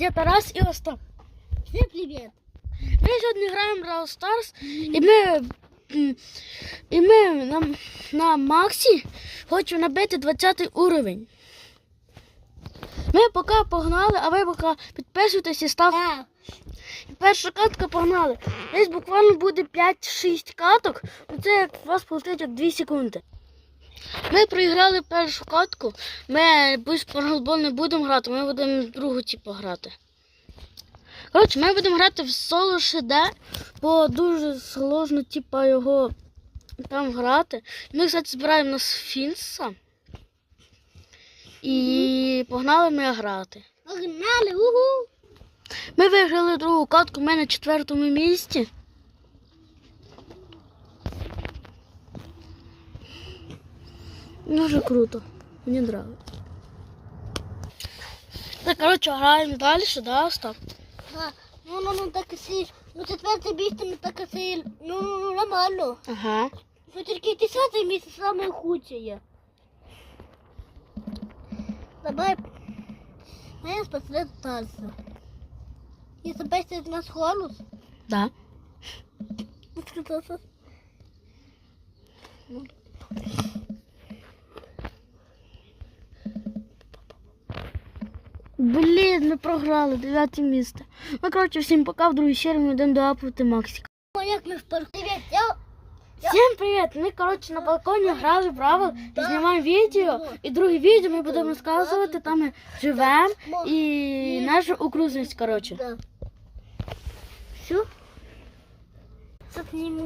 Я Тарас і Остап. Всем привет. Ми сьогодні граємо в Brawl Stars і ми, і ми на, на Максі хочемо набити 20 уровень. Ми поки погнали, а ви поки підписуйтесь і ставте. Да. Перша катка погнали. Десь буквально буде 5-6 каток. Це у вас полетить 2 секунди. Ми проіграли першу катку. Ми більш по голбол не будемо грати, ми будемо другу типу грати. Коротше, ми будемо грати в соло ШД, бо дуже сложно типу, його там грати. Ми, кстати, збираємо на Сфінкса. І погнали ми грати. Погнали, угу. Ми виграли другу катку, ми на четвертому місці. Дуже круто. Мені подобається. Так, коротше, граємо далі, да, Остап? Да. Ну, ну, ну, так и сильно. Ну, четвертое место не так и сильно. Ну, ну, ну, нормально. Ага. Ну, тільки десятое место самое худшее. Давай. Я спасла Тарса. И запасти нас голос. Да. Ну, что это? Блін, ми програли, дев'яте місце. Ну, коротше, всім пока, в другій серії ми йдемо доапувати Максика. Ну, як ми в парку. Привет, я... Всім привіт! Ми, коротше, на балконі грали Бравл, Да. знімаємо відео. І друге відео ми будемо розказувати, там ми живемо і нашу окружність, коротше. Все? Сниму.